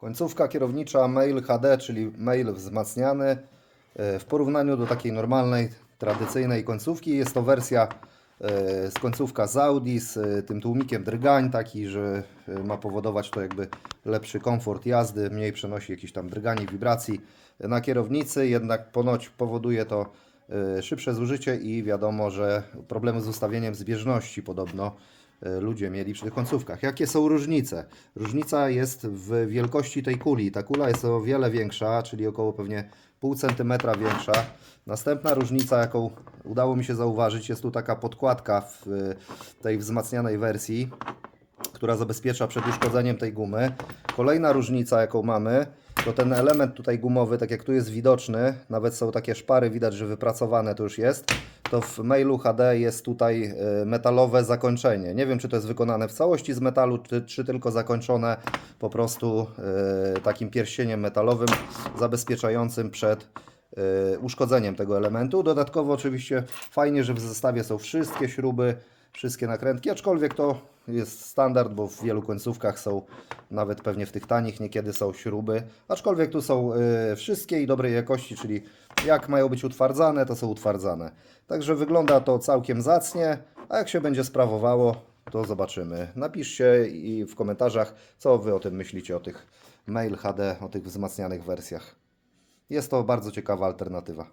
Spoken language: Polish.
Końcówka kierownicza mail HD, czyli mail wzmacniany. E, W porównaniu do takiej normalnej, tradycyjnej końcówki jest to wersja e, z końcówka z Audi z e, tym tłumikiem drgań, taki, że ma powodować to jakby lepszy komfort jazdy, mniej przenosi jakichś tam drgań i wibracji na kierownicy, jednak ponoć powoduje to szybsze zużycie i wiadomo, że problemy z ustawieniem zbieżności podobno ludzie mieli przy tych końcówkach. Jakie są różnice? Różnica jest w wielkości tej kuli. Ta kula jest o wiele większa, czyli około pewnie pół centymetra większa. Następna różnica, jaką udało mi się zauważyć, jest tu taka podkładka w e, tej wzmacnianej wersji, która zabezpiecza przed uszkodzeniem tej gumy. Kolejna różnica, jaką mamy, to ten element tutaj gumowy, tak jak tu jest widoczny, nawet są takie szpary, widać, że wypracowane to już jest, to w mailu HD jest tutaj e, metalowe zakończenie. Nie wiem, czy to jest wykonane w całości z metalu, czy, czy tylko zakończone po prostu e, takim pierścieniem metalowym zabezpieczającym przed e, uszkodzeniem tego elementu. Dodatkowo oczywiście fajnie, że w zestawie są wszystkie śruby, wszystkie nakrętki, aczkolwiek to jest standard, bo w wielu końcówkach są, nawet pewnie w tych tanich niekiedy są śruby, aczkolwiek tu są y, wszystkie i dobrej jakości, czyli jak mają być utwardzane, to są utwardzane. Także wygląda to całkiem zacnie, a jak się będzie sprawowało, to zobaczymy. Napiszcie i w komentarzach, co Wy o tym myślicie, o tych Mail HD, o tych wzmacnianych wersjach. Jest to bardzo ciekawa alternatywa.